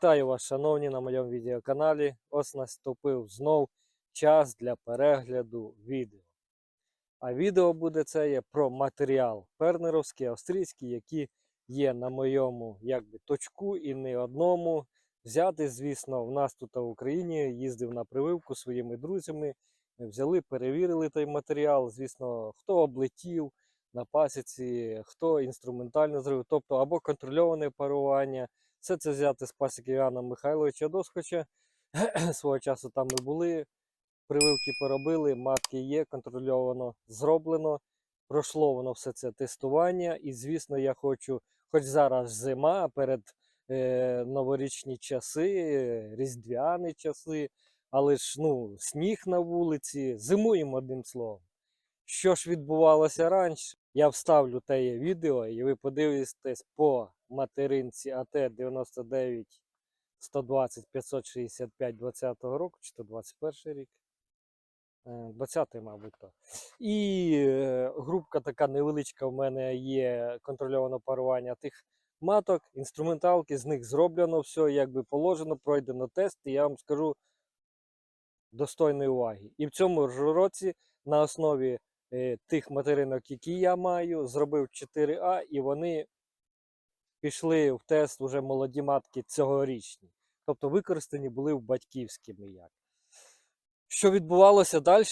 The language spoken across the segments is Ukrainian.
Вітаю вас, шановні, на моєму відеоканалі. Ось наступив знов час для перегляду відео. А відео буде це є про матеріал пернеровський, австрійський, які є на моєму якби, точку і не одному. Взяти, звісно, в нас тут в Україні їздив на прививку своїми друзями. Ми взяли, перевірили той матеріал. Звісно, хто облетів на пасіці, хто інструментально зробив, тобто або контрольоване парування. Все це взяти з пасіки Івана Михайловича Досхоча. Свого часу там ми були, прививки поробили, матки є, контрольовано зроблено. Пройшло воно все це тестування. І, звісно, я хочу, хоч зараз зима, перед е, новорічні часи, різдвяні часи, але ж ну, сніг на вулиці, зимуємо одним словом. Що ж відбувалося раніше? Я вставлю те відео, і ви подивитесь по материнці АТ 99 120 565 20 року, чи то 21 рік. 20-й, мабуть, то. І е, групка така невеличка в мене є контрольоване парування тих маток, інструменталки, з них зроблено все, якби положено, пройдено тест, і я вам скажу достойної уваги. І в цьому ж році на основі е, тих материнок, які я маю, зробив 4А, і вони пішли в тест уже молоді матки цьогорічні. Тобто використані були в батьківськими як. Що відбувалося далі,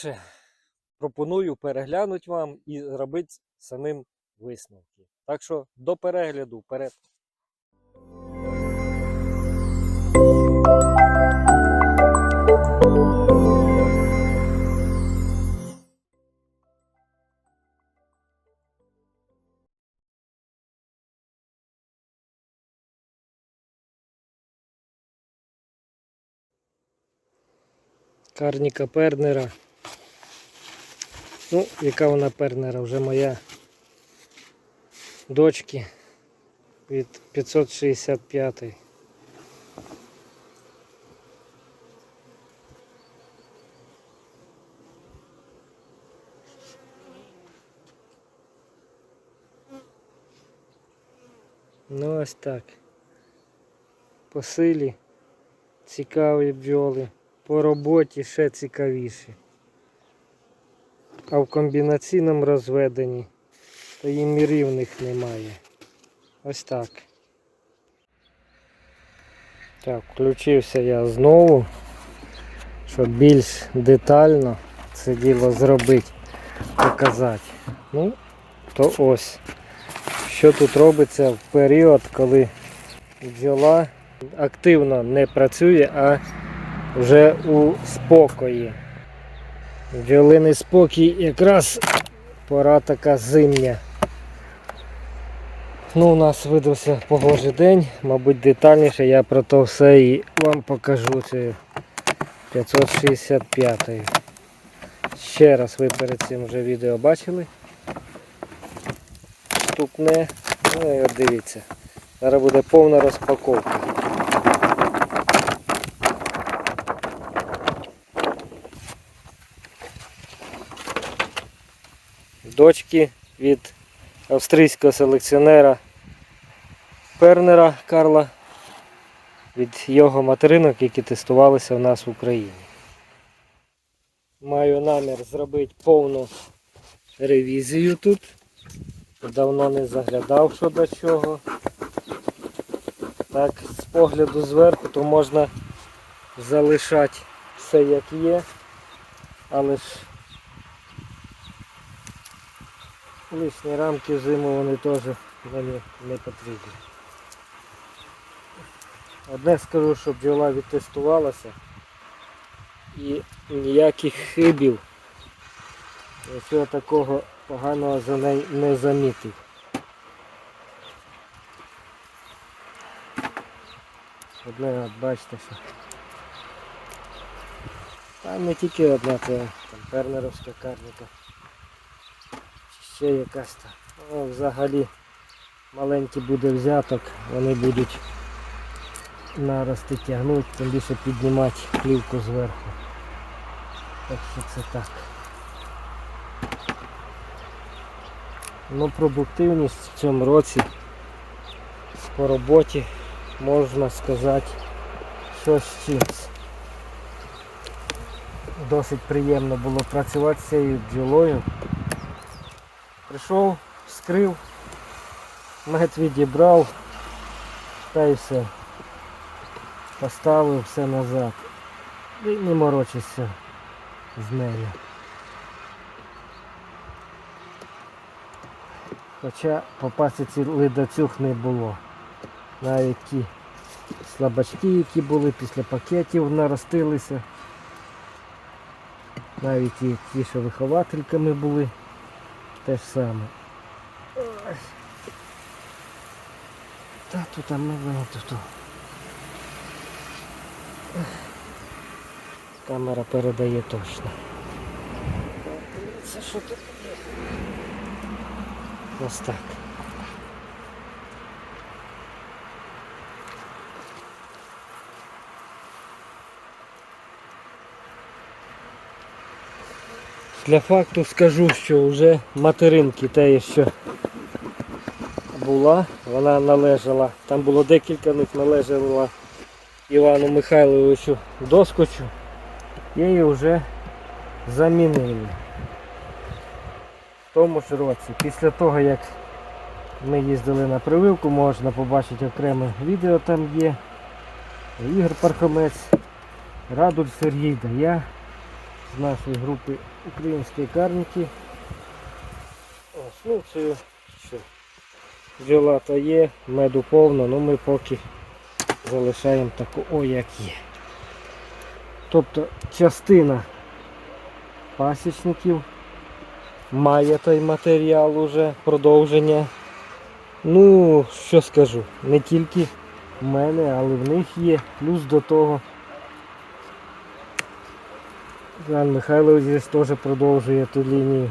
пропоную переглянути вам і робити самим висновки. Так що до перегляду вперед. Карніка Пернера. Ну, яка вона Пернера? Вже моя дочки від 565. Ну ось так. По силі цікаві бджоли по роботі ще цікавіші. А в комбінаційному розведенні то їм і рівних немає. Ось так. Так, включився я знову, щоб більш детально це діло зробити, показати. Ну, то ось. Що тут робиться в період, коли бджола активно не працює, а вже у спокої. Бджолиний спокій якраз пора така зимня. Ну, у нас видався погожий день, мабуть, детальніше я про то все і вам покажу. Це 565 Ще раз ви перед цим вже відео бачили. Вступне. Ну і от дивіться. Зараз буде повна розпаковка. Дочки від австрійського селекціонера Пернера Карла від його материнок, які тестувалися в нас в Україні. Маю намір зробити повну ревізію тут. Давно не заглядав що до чого. Так, з погляду зверху, то можна залишати все як є, але ж Лишні рамки зиму вони теж мені не потрібні. Одне скажу, що бджола відтестувалася і ніяких хибів нічого такого поганого за неї не замітив. Одне от бачите що. Там не тільки одна, це там пернеровська карніка ще якась там. О, взагалі маленький буде взяток, вони будуть нарости тягнути, тим більше піднімати плівку зверху. Так що це так. Ну продуктивність в цьому році по роботі можна сказати хто з чимсь. Досить приємно було працювати з цією бджолою. Прийшов, скрив, мед відібрав, та й все. Поставив все назад. І не морочишся з нею. Хоча попасти ці ледацюг не було. Навіть ті слабачки, які були після пакетів, наростилися. Навіть і ті, що виховательками були, те ж саме. Ой. Та тут там ми тут. Камера передає точно. Це що тут? Ось так. Для факту скажу, що вже материнки те, що була, вона належала, там було декілька них належала Івану Михайловичу доскочу, її вже замінили. В тому ж році, після того як ми їздили на прививку, можна побачити окреме відео там є. Ігор Пархомець, Радуль Сергій да я з нашої групи українські карники. Ну це що. Бджола то є, меду повно, але ми поки залишаємо таку, о як є. Тобто частина пасічників має той матеріал уже, продовження. Ну, що скажу, не тільки в мене, але в них є. Плюс до того Іван Михайлович здесь теж продовжує ту лінію.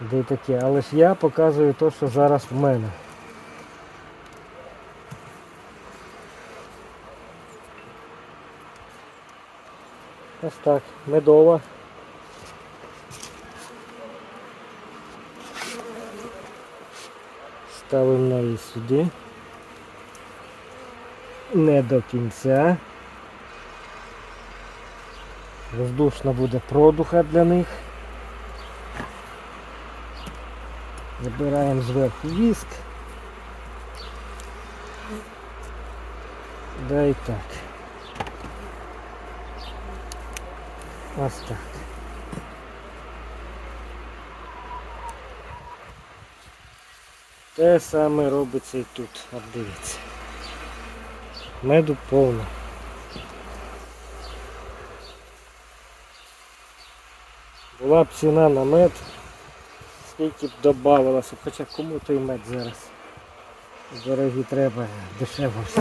Де таке. Але ж я показую те, що зараз в мене. Ось так, медова. Ставимо її сюди. Не до кінця. Воздушна буде продуха для них. Забираємо зверху віск. Да і так. Ось так. Те саме робиться і тут. От дивіться. Меду повно. Була б ціна на мед, скільки б додавалося, хоча кому той мед зараз. Дорогі треба, дешево все.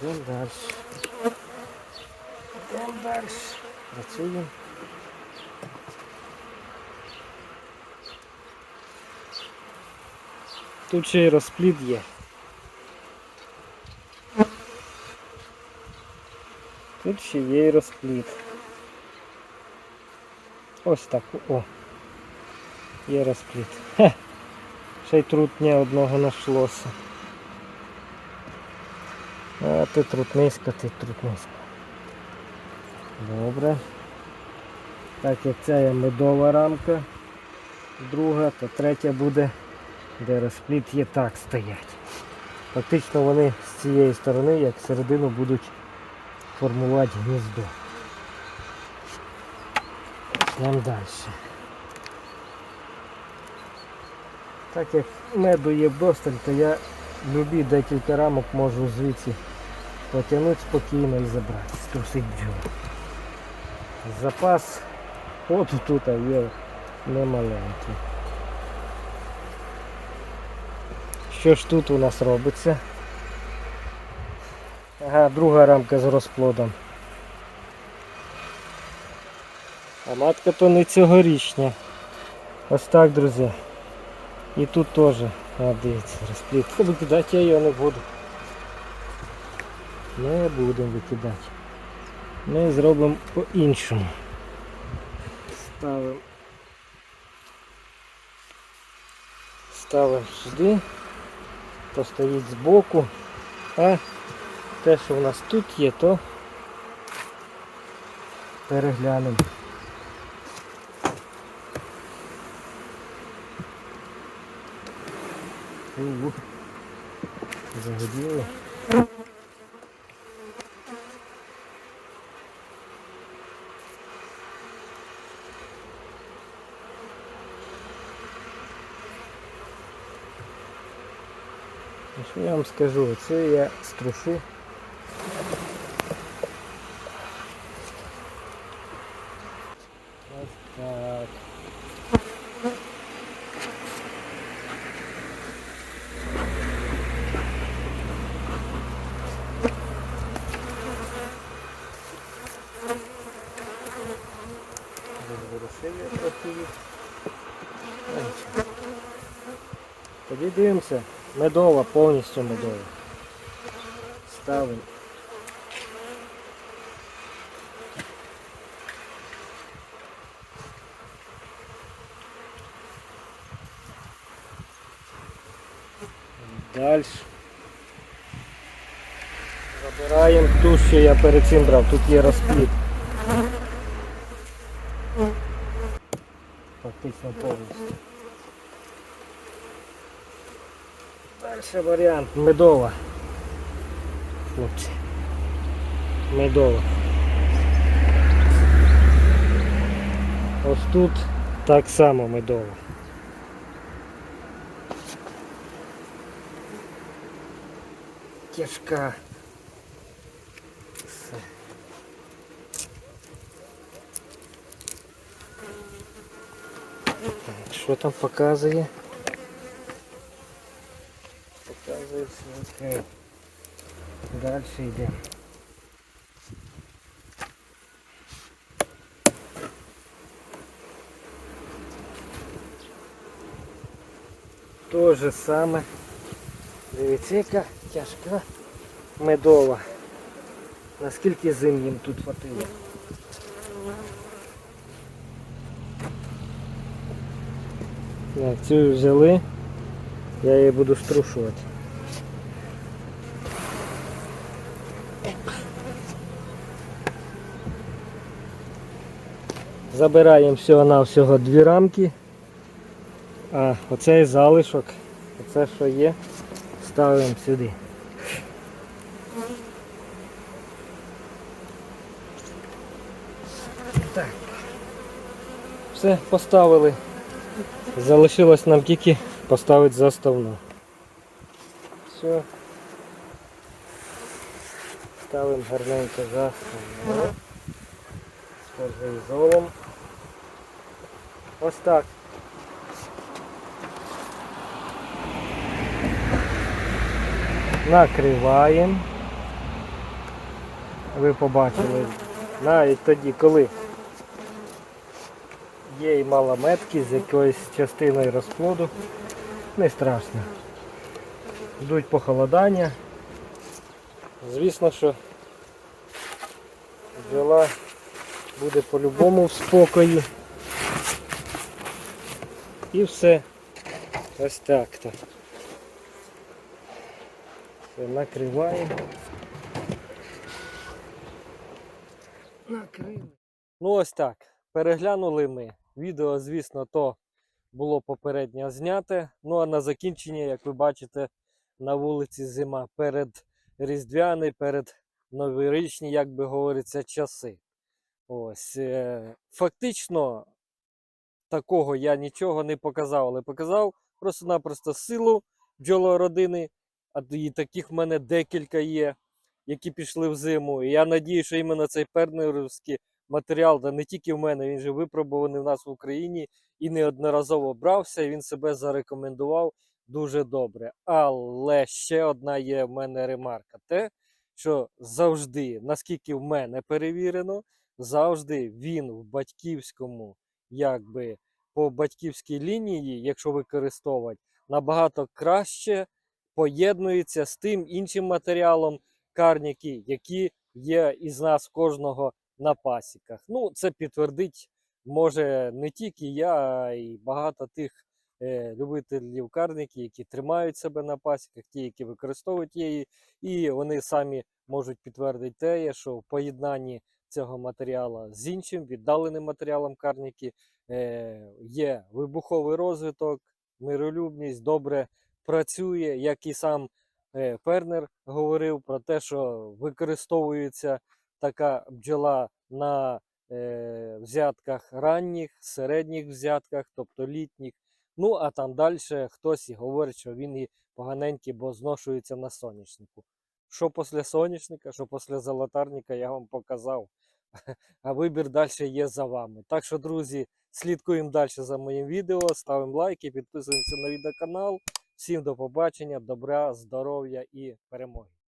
Йдемо далі. Йдемо далі. Працюємо. Тут ще й розплід є. Тут ще є і розплід. Ось так. О. Є розплід. Хе. Ще й трутня одного нашлося. А ти трутниська, ти трутниська. Добре. Так як це є медова рамка, друга, то третя буде, де розплід є так стоять. Фактично вони з цієї сторони, як середину, будуть формувати гніздо. Йдемо далі. Так як меду є вдосталь, то я любі декілька рамок можу звідси потягнути спокійно і забрати. Струсить бджола. Запас от тут є немаленький. Що ж тут у нас робиться? Ага, друга рамка з розплодом. А матка то не цьогорічня. Ось так, друзі. І тут теж, а дивіться, розплід. Викидати я його не буду. Не будемо викидати. Ми зробимо по-іншому. Ставимо. ставимо сюди, постоїть збоку, а те, що в нас тут є, то переглянемо. Загоділо. Що я вам скажу? Це я струшу. Ось так. Розворушили трохи їх. Ось. Дивимося. Медова, повністю медова. Ставимо. Далі. Забираємо ту, що я перед цим брав. Тут є розпліт. Фактично повністю. Далі варіант медова. Хлопці. Медова. Ось тут так само медова. Тяжка. Все. Так, що там показує? Окей. Далі йдемо. То же саме. Дивіться, яка тяжка медова. Наскільки зим їм тут хватило. Так, цю взяли, я її буду струшувати. Забираємо всього-навсього дві рамки. А оцей залишок, оце що є, ставимо сюди. Так. Все, поставили. Залишилось нам тільки поставити заставну. Все. Ставимо гарненько заставну. З фольгоізолом. Ось так. Накриваємо. Ви побачили навіть тоді, коли є і мало метки з якоюсь частиною розплоду, не страшно. Йдуть похолодання. Звісно, що бджола буде по-любому в спокої. І все. Ось так то. Все, накриваємо. Накрили. Ну ось так. Переглянули ми. Відео, звісно, то було попередньо зняте. Ну а на закінчення, як ви бачите, на вулиці зима перед Різдвяний, перед новорічні, як би говориться, часи. Ось. е, Фактично, такого я нічого не показав, але показав просто-напросто силу бджолородини, а і таких в мене декілька є, які пішли в зиму. І я надію, що іменно цей пернерівський матеріал, да не тільки в мене, він же випробуваний в нас в Україні і неодноразово брався, і він себе зарекомендував дуже добре. Але ще одна є в мене ремарка: те, що завжди, наскільки в мене перевірено, завжди він в батьківському, якби по батьківській лінії, якщо використовувати, набагато краще поєднується з тим іншим матеріалом карніки, які є із нас кожного на пасіках. Ну, це підтвердить може не тільки я, а й багато тих е, любителів карників, які тримають себе на пасіках, ті, які використовують її, і вони самі можуть підтвердити те, що в поєднанні цього матеріалу з іншим віддаленим матеріалом карніки е, є вибуховий розвиток, миролюбність, добре працює, як і сам е, фермер говорив про те, що використовується така бджола на е, взятках ранніх, середніх взятках, тобто літніх. Ну, а там далі хтось і говорить, що він і поганенький, бо зношується на соняшнику. Що після соняшника, що після золотарника я вам показав. А вибір далі є за вами. Так що, друзі, слідкуємо далі за моїм відео, ставимо лайки, підписуємося на відеоканал. Всім до побачення, добра, здоров'я і перемоги.